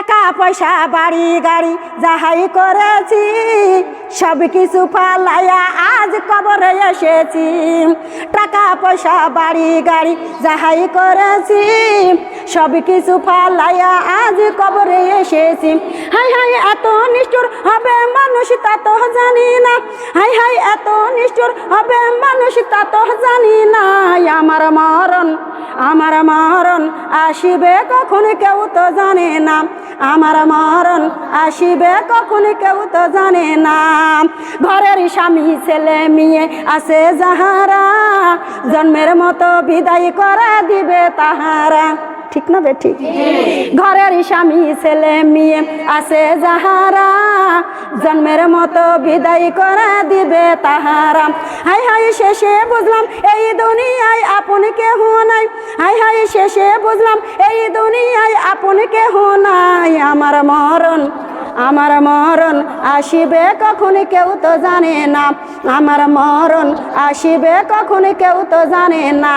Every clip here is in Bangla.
টাকা পয়সা, বাড়ি, গাড়ি যাহাই করেছি, সব কিছু ফালাইয়া আজ কবরে এসেছি। টাকা পয়সা, বাড়ি, গাড়ি যাহাই করেছি সব কিছু ফালাইয়া আজ কবরে এসেছি। হাই হাই, এত নিষ্ঠুর হবে মানুষ, তা তো জানি না। হাই হাই, এত নিষ্ঠুর হবে মানুষ, তা তো জানি না। আমার মরণ আমার মরণ আসিবে কখন কেউ তো জানে না। আমার মরণ আসিবে কখন কেউ তো জানে না। ঘরের স্বামী, ছেলে, মেয়ে আছে যাহারা। জন্মের মতো বিদায় করা দিবে তাহারা। ঠিক না বে ঠিক ঘরের স্বামী, ছেলে, মেয়ে আছে যাহারা। জন্মের মতো বিদায় করে দিবে তাহারা। হাই হাই, শেষে বুঝলাম এই দুনিয়ায় আপন কেহ নাই। হাই হাই, শেষে বুঝলাম এই দুনিয়ায় আপন কেহ নাই। আমার মরণ আমার মরণ আসিবে কখন কেউ তো জানে না। আমার মরণ আসিবে কখন কেউ তো জানে না।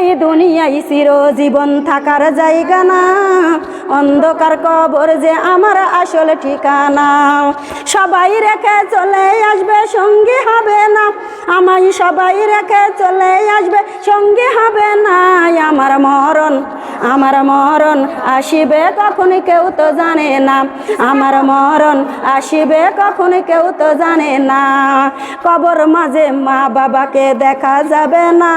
এই দুনিয়ায় চিরজীবন থাকার জায়গা না অন্ধকার কবর যে আমার আসল ঠিকানা। সবাই রেখে চলে আসবে, সঙ্গী হবে না। আমায় সবাই রেখে চলে আসবে, সঙ্গী হবে না। আমার মরণ আমার মরণ আসিবে কখন কেউ তো জানে না। আমার মরণ আসিবে কখন কেউ তো জানে না। কবর মাঝে মা বাবাকে দেখা যাবে না।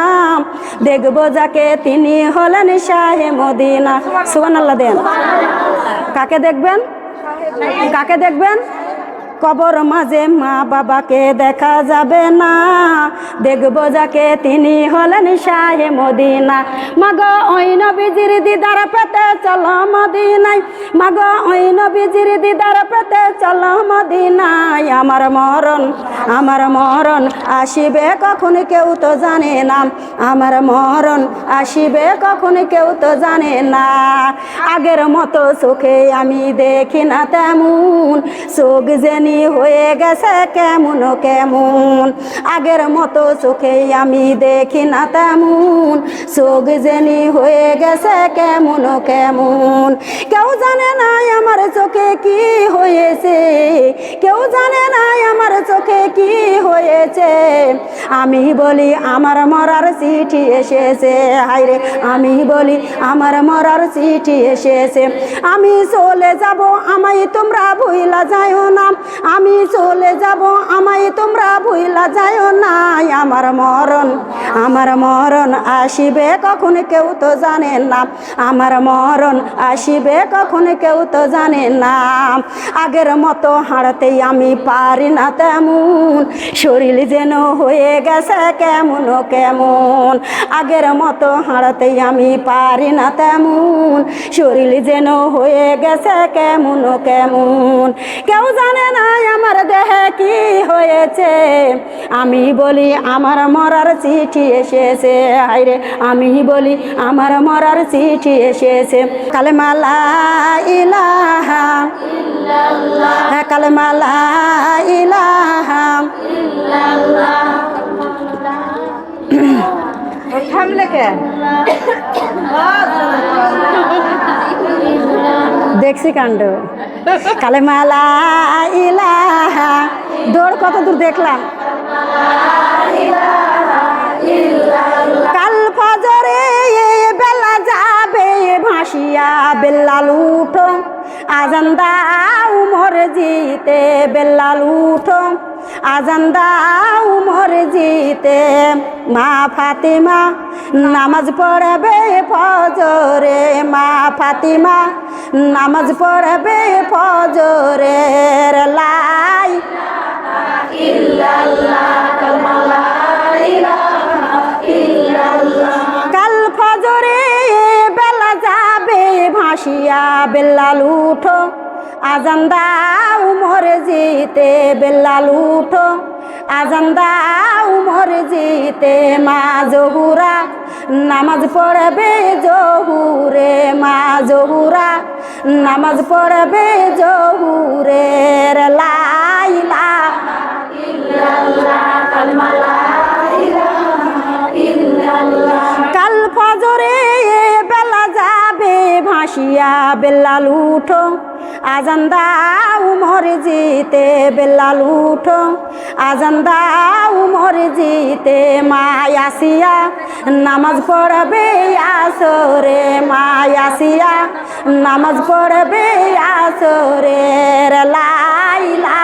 দেখব যাকে তিনি হলেন শাহে মদিনা। সুবান আল্লাহ দেন। কাকে দেখবেন? কাকে দেখবেন? কবর মাঝে মা বাবাকে দেখা যাবে না। দেখব যাকে তিনি হলেন শাহে মদিনা। মাগ ওই নবীজির দিদার পেতে চলো মদিনায়। মাগ ওই নবীজির দিদার পেতে চলো মদিনায়। আমার মরণ আমার মরণ আসিবে কখন কেউ তো জানে না। আমার মরণ আসিবে কখন কেউ তো জানে না। আগের মতো চোখে আমি দেখি না তেমন। চোখ জেনি হয়ে গেছে কেমন কেমন। আগের মতো চোখে আমি দেখি না তেমন। চোখ জেনি হয়ে গেছে কেমন কেমন। কেউ জানে না আমার চোখে কি হয়েছে। কেউ জানে না আমার চোখে কি হয়েছে। আমি বলি, আমার মরার চিঠি এসেছে। হাইরে আমি বলি, আমার মরার চিঠি এসেছে। আমি চলে যাব, আমায় তোমরা ভুইলা যাইও না। আমি চলে যাব, আমায় তোমরা ভুইলা যাইও না। আমার মরণ আমার মরণ আসিবে কখন কেউ তো জানে না। আমার মরণ আসিবে কখন কেউ তো জানে না। আগের মতো হাঁড়তেই আমি পারি না তেমন। শরীর যেন হয়ে গেছে কেমন কেমন। আগের মতো হাঁড়তেই আমি পারি না তেমন। শরীর যেন হয়ে গেছে কেমন কেমন। কেউ জানে না আমার দেহে কি হয়েছে। আমি বলি, আমার মরার চিঠি এসেছে। হাইরে আমি বলি, আমার মরার চিঠি এসেছে। কালেমালা ইলাহা হ্যাঁ কালেমালা ইলাহা দেখছি কাণ্ড। কালেমালা ইলাহা। দৌড় কত দূর দেখলাম। কাল ফজরে বেলা যাবে ভাসিয়া বেল্লাল উঠো। আজান দাও মর জিতে বেল্লাল উঠো। আজান দাও মর জিতে মা ফাতিমা, নামাজ পড়বে ফজরে। মা ফাতিমা, নামাজ পড়বে ফজরে। লাই কাল আসিয়া বেল্লাল লুঠ আজান দাও মরে জিতে বেল্লাল উঠো। আজান দাও মরে জিতে মা জহুরা। নামাজ পড়বে জহুরে মা জহুরা। নামাজ পড়বে জহুরে লাইলা ইল্লাল্লাহ, কালমালা বেল্লাল উঠো। আজান দাও জিতে বেল্লাল উঠো। আজান দাও মসজিদে মা আসিয়া। নামাজ পড়বে আসরে মা আসিয়া। নামাজ পড়বে আসরে লাইলা।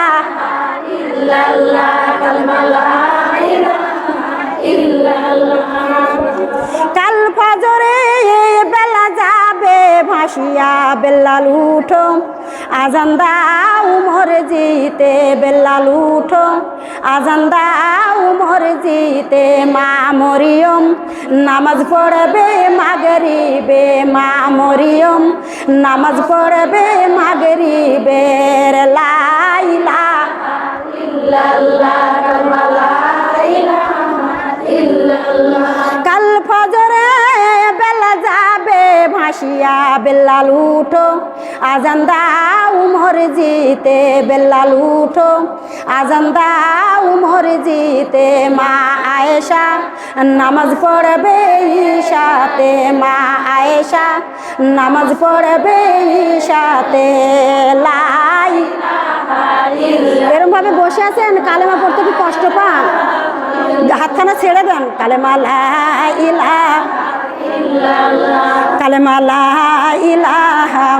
কাল ফজরে বেলা যাবে ভাসিয়া বেল্লাল উঠো। আজান দাও মসজিদে বেল্লাল উঠো। আজান দাও মসজিদে মা মরিয়ম। নামাজ পড়বে মাগরিবে মা মরিয়ম। নামাজ পড়বে মাগরিবের লাইলা। কাল ফজরে যাবে ভাসিয়া বেল্লাল উঠো। আজান দাও মসজিদে বেল্লাল উঠো। আজান দাও মসজিদে মা আয়েশা। নামাজ পড়বে ঈশাতে, মা আয়েশা। নামাজ পড়বে ঈশাতে লাই এরকম ভাবে বসে আছেন, কালেমা পড়তে কি কষ্ট পান। হাতখানা ছেড়ে দেন, কালেমা লা ইলা কালেমা লা ইলাহা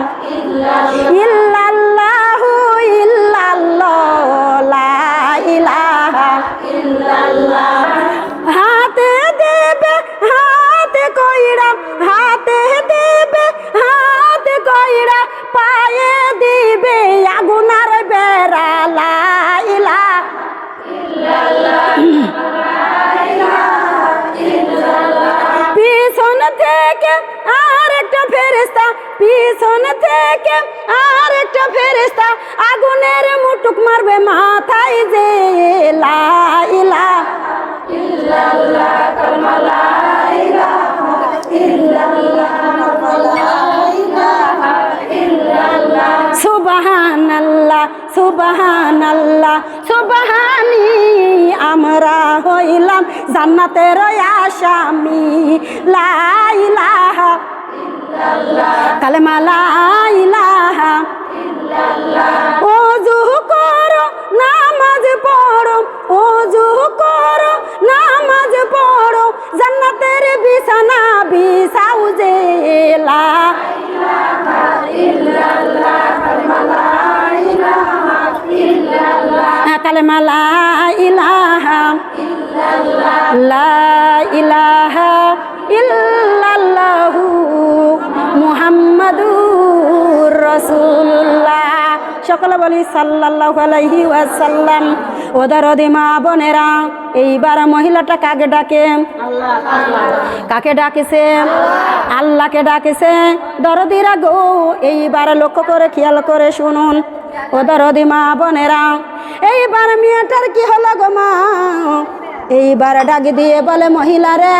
ইল্লাল্লাহু ইল্লাল্লাহ লা ইলাহা পিছন থেকে আর একটা ফেরেস্তা আগুনের মুটুক মারবে মাথায় যে লা ইলা সুবাহান আল্লাহ সুবাহান আমরা হইলাম জান্নাতের আসামি। লাইলাহা কালেমা লাইলাহা ওজু করো, নামাজ পড়ো। ওজু করো, নামাজ পড়ো। জান্নাতের বিছানা বিছাও যে লা কালেমা লা ইলাহা লা ইলাহা ইল্লাল্লাহু। রাসূলুল্লাহ। সকলে বলি সাল্লাল্লাহু আলাইহি ওয়াসাল্লাম। ওদার মা বোনেরা, এইবার মহিলাটা কাকে ডাকে। কাকে ডাকেছে? আল্লাহকে ডাকেছে। দরদিরা গো, এইবার লক্ষ্য করে, খেয়াল করে শুনুন। ও দরদি মা বোনেরা, এইবার মেয়েটার কি হলো গো মা? এইবার ডাক দিয়ে বলে, মহিলা রে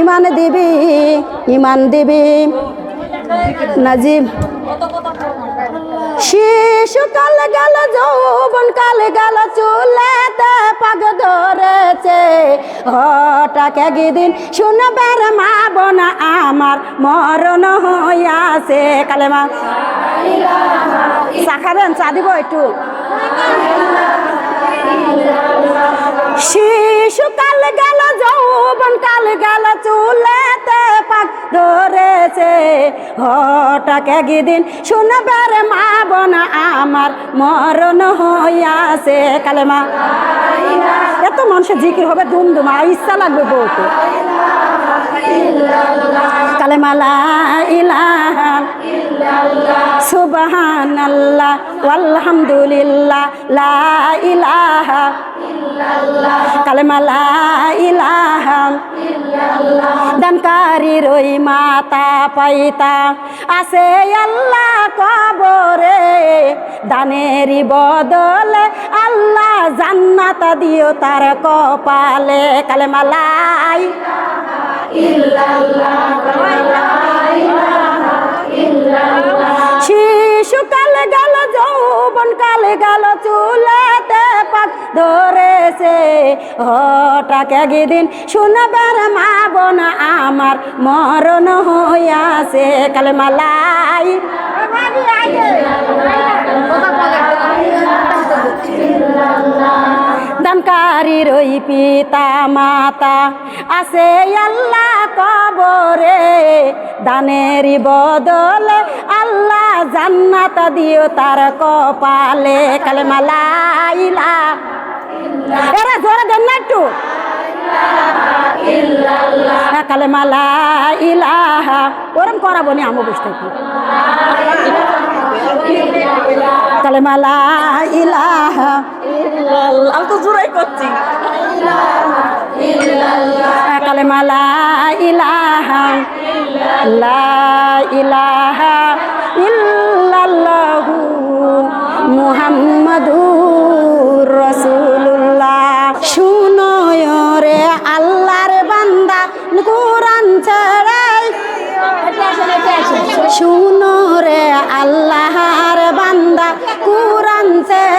ইমান দিবি ইমান দিবি। নাজিব শিশুকাল গেল যৌবন কাল গেল, চুলেতে পাগ ধরেছে। হঠাৎ একদিন শুনবার মা বোন আমার মরণ হইয়াছে। কালে মা চা খাবেন? চা দিব একটু। শিশুকাল গেল যৌবন কাল গেল চুলেতে পাক ধরেছে। হঠাৎ একদিন শুনবার মা বোন আমার মরণ হইয়াছে। কালে মা এত মানুষের জিকির হবে, দুমদুমা ইচ্ছা লাগবে বউকে। কালেমা, লা ইলাহা সুবহানাল্লাহ আলহামদুলিল্লাহ লা ইলাহা কালেমা, লা ইলাহা দানকারী রই মাতা পাইতা। আছে আল্লাহ কবরে, দানেরই বদলে আল্লাহ জান্নাত দিও তার কপালে। কালেমা লাই শিশুকাল গেল, যৌবন কাল গেল চুলেতে পাক ধরেছে। হঠাৎ একদিন শুনবার মা বোন আমার মরণ হইয়াছে। কালেমালাই দানকারীর ওই পিতা মাতা আছে আল্লাহ কবরে, দানের বদলে আল্লাহ জান্নাত দিও তার কপালে। কালেমালা ইলা এরা জোরে দেন না একটু। কালেমালা ইলাহা, ওরম করাবো নি আমো বসে থাকি কালেমালা ইলাহা আমি তো জোরাই করছি। কালেমালা ইলাহা লা ইলাহা ইল্লাল্লাহু কুরআন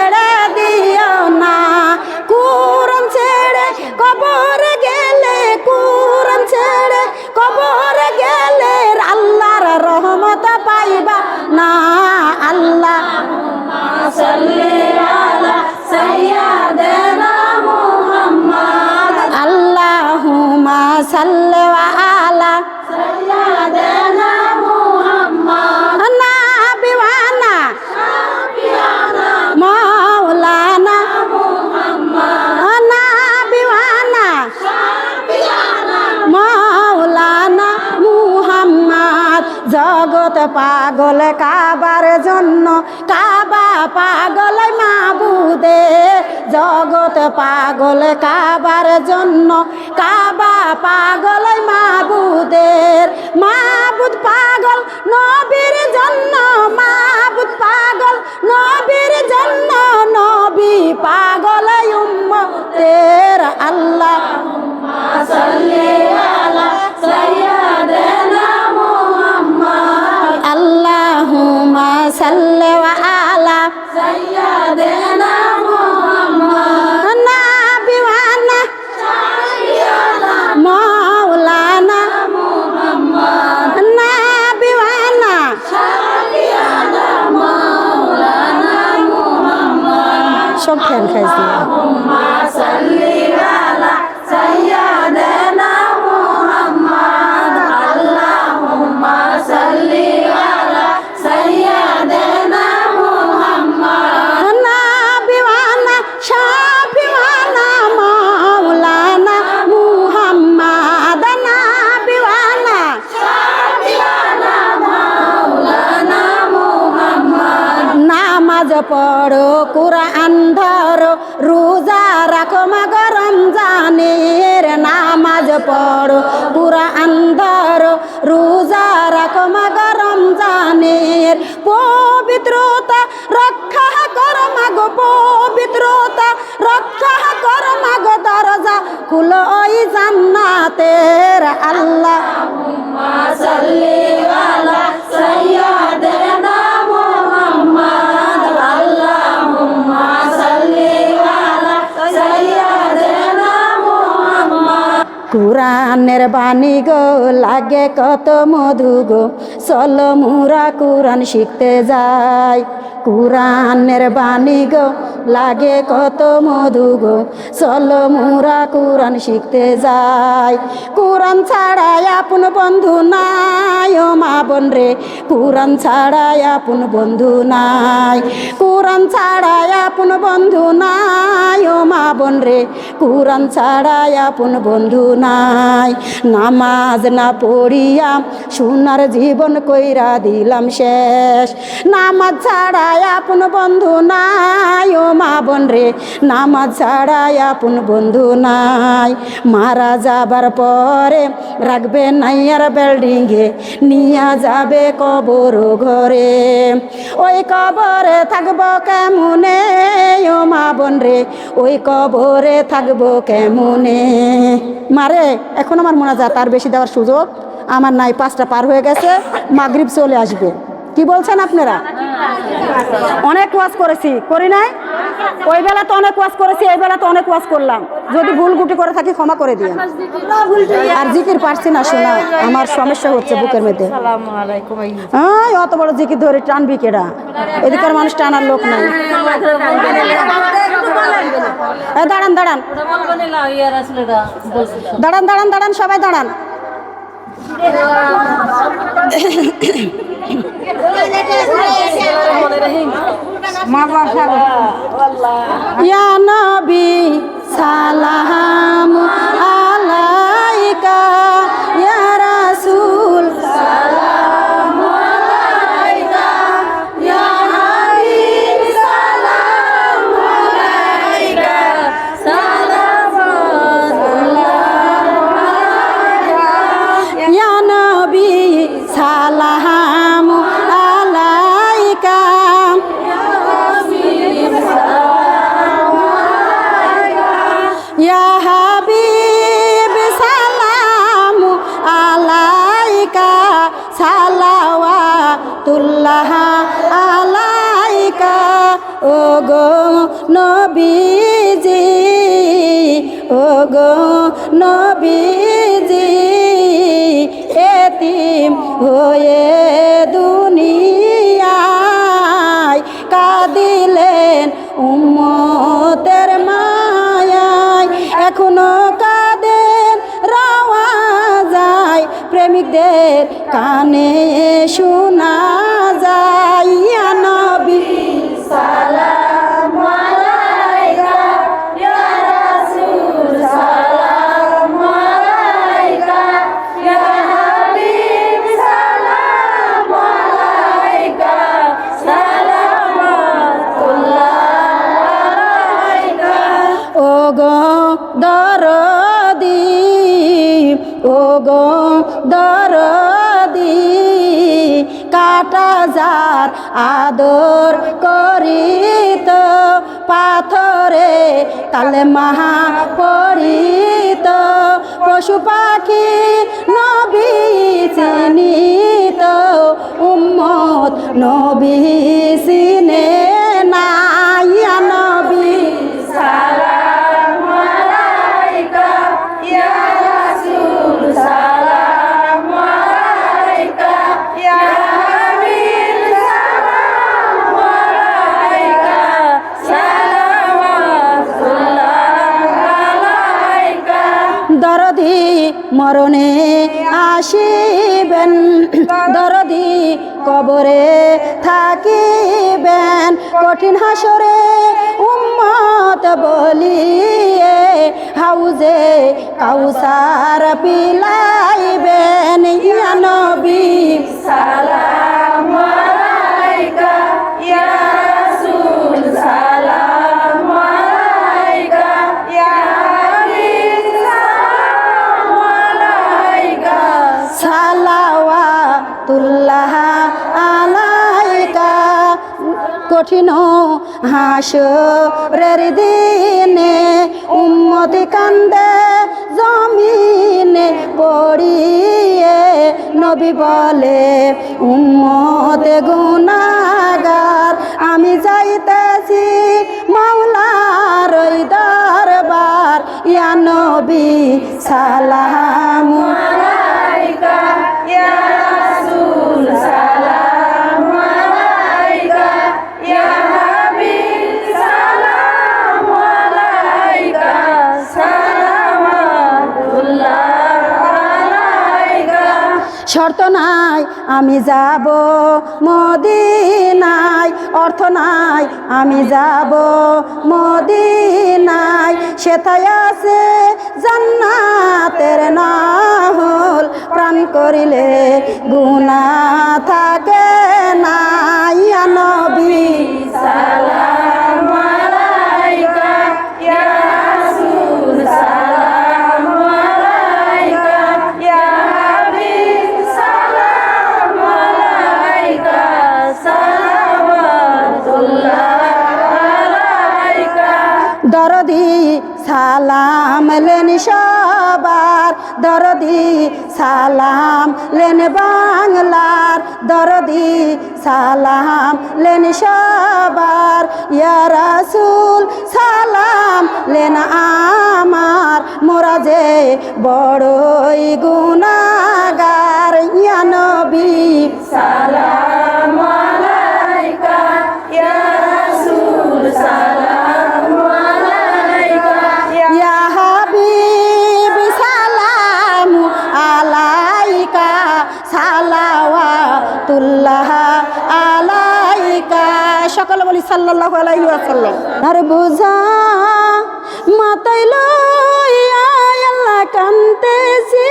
পাগল কাবার জন্য, কাবা পাগল মাবুদে। জগৎ পাগল কাবার জন্য, কাবা পাগল মাবুদের। মাবুদ পাগল নবীর জন্য, মাবুদ পাগল নবীর জন্য, নবী পাগল উম্মতের। আল্লাহ আল্লাহুমা সাল্লি আলা কুরআন ধরো রোজা রাখো মগরম জানের নামাজ পড়ো। কুরআন ধরো, রোজা রাখো মগরম জানের পবিত্রতা রক্ষা কর মাগো, পবিত্রতা রক্ষা কর মাগো দরজা খুলো ওই জান্নাতের আল্লাহ। কুরানের বাণী গো লাগে কত মধু গো। সলমুরা কুরান শিখতে যাই। কুরানের বাণী গো লাগে কত মধু গো। চল মুরা কুরান শিখতে যাই। কুরান ছাড়াই আপন বন্ধু নাই ও মা বোন রে। কুরান ছাড়াই আপন বন্ধু নাই। কুরান ছাড়াই আপন বন্ধু নাই ও মা বোন রে। কুরান ছাড়াই আপন বন্ধু নাই। নামাজ না পড়িয়া সোনার জীবন কইরা দিলাম শেষ। নামাজ ছাড়াই আপন বন্ধু নাই ও মা বোন রে, নামাজ ছাড়াই আপন বন্ধু নাই। মারা যাবার পরে রাখবে নাইয়ার বিল্ডিংয়ে নিয়া যাবে কবর ঘরে। ওই কবরে থাকব কেমনে ও মা বোন রে? ওই কবরে থাকব কেমনে? মারে এখন আমার মনে যায় তার বেশি দেওয়ার সুযোগ। আমার নাই, পাঁচটা পার হয়ে গেছে, মাগরিব চলে আসবে। কি বলছেন আপনারা? অনেক ওয়াজ করেছি। করি নাই? ওই বেলা তো অনেক ওয়াজ করেছি, এই বেলা তো অনেক ওয়াজ করলাম। যদি ভুল গুটি করে থাকি ক্ষমা করে দিয়ে আর জিকির পারছি না শোনা, আমার সমস্যা হচ্ছে বুকের মধ্যে। হ্যাঁ অত বড় জিকির ধরে টানবি কেডা? এদিকের মানুষ টানার লোক নাই। দাঁড়ান দাঁড়ান দাঁড়ান। দাঁড়ান দাঁড়ান, সবাই দাঁড়ান। ইয়া গো নবীজি ও গো নবীজি, এতিম হয়ে দুনিয়ায় কাঁদিলেন উম্মতের মায়ায়। এখনও কাঁদেন, রাওয়া যায়, প্রেমিকদের কানে শোনা যায়। গো দরদি কাটা যার আদর করিত, পাথরে কালে মাহা পরিত পশু পাখি নবী চিনিত, উম্মত নবী সিনে মরণে আসিবেন। দরদি কবরে থাকিবেন। কঠিন হাসরে উম্মত বলিয়ে হাউজে কাউসার পিলাইবেন। ইয়া সালাওয়াতুল্লাহ আলাইকা। কঠিন হাসরের দিনে উম্মতি কান্দে, জমিনে পড়িয়ে নবী বলে, উম্মতে গুনাগার আমি যাইতেছি মাওলার দরবার। ইয়া নবী সালাম শর্ত নাই, আমি যাব মদিনায়। অর্থ নাই, আমি যাব মদিনায়। সেথায় আছে জান্নাতের নাহল। প্রাণ করিলে গুণা থাকে না। দরদি সালাম লেন সবার দরদি, সালাম লেন বাংলার দরদি, সালাম লেন সবার। ইয়া রাসূল, সালাম লেন আমার। মোরা যে বড়ই গুনাগার ইয়া নবী, সালাম আর বুঝা মাতাই আল্লাহ কান্তেছি।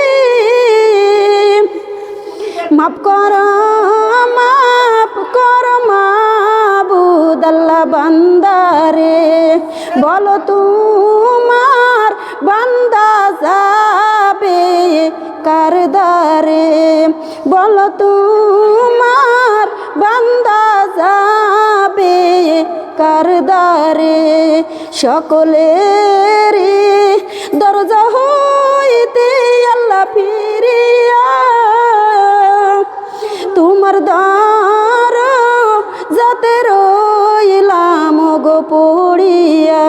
মাফ কর মাফ কর মাবুদ আল্লাহ বান্দারে। বলো তোমার সকলেরই দরজা হইতে আল্লাহ ফিরিয়া, তোমার দ্বার যাতে রইলাম গো পড়িয়া,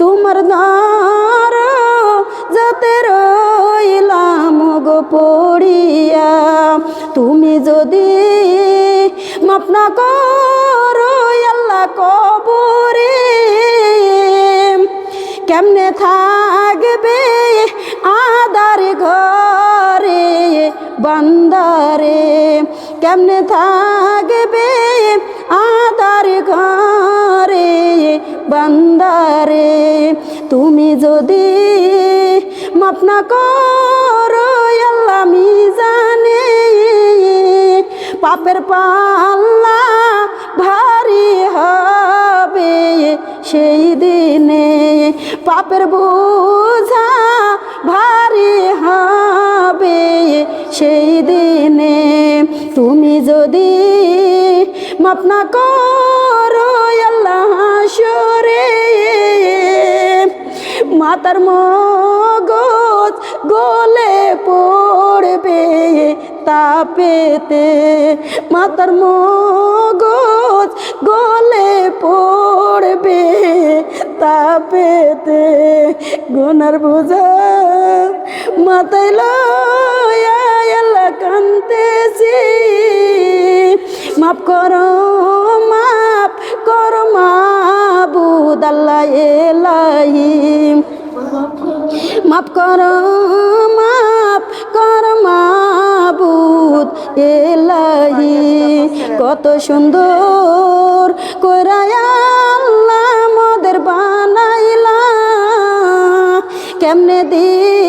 তোমার দ্বার যাতে রইলাম গো পড়িয়া, তুমি যদি মাপ না করো, আল্লাহ কবরে। কেমনে থাকবে আদার ঘরে, বান্দারে? কেমনে থাকবে আদার ঘরে, বান্দারে? তুমি যদি মাপ না করো, আল্লাহ জানে পাপের পাল্লা ভারী হবে সেই দিনে। পাপের বোঝা ভারী হবে সেই দিনে। তুমি যদি মাপ না করো আল্লাহ হাসরে মাতার মগজ গলে পড়বে। তাপেতে মাতার মগজ গলে পড়বে তাপেতে গুনার বোঝা এলা কান্তেছি। মাফ করো মাফ করো মাবুদ আল্লাহ এলাহি মাফ করো, মাফ কর মাবুদ এলাহি কত সুন্দর আল্লাহ মদের বানাইলা। কেমনে দিবা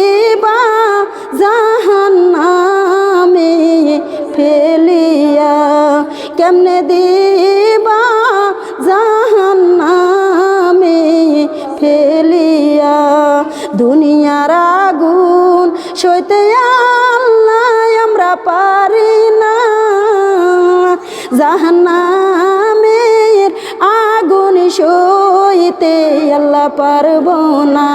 জাহান্নামের আগুন সইতে আল্লাহ পারব না।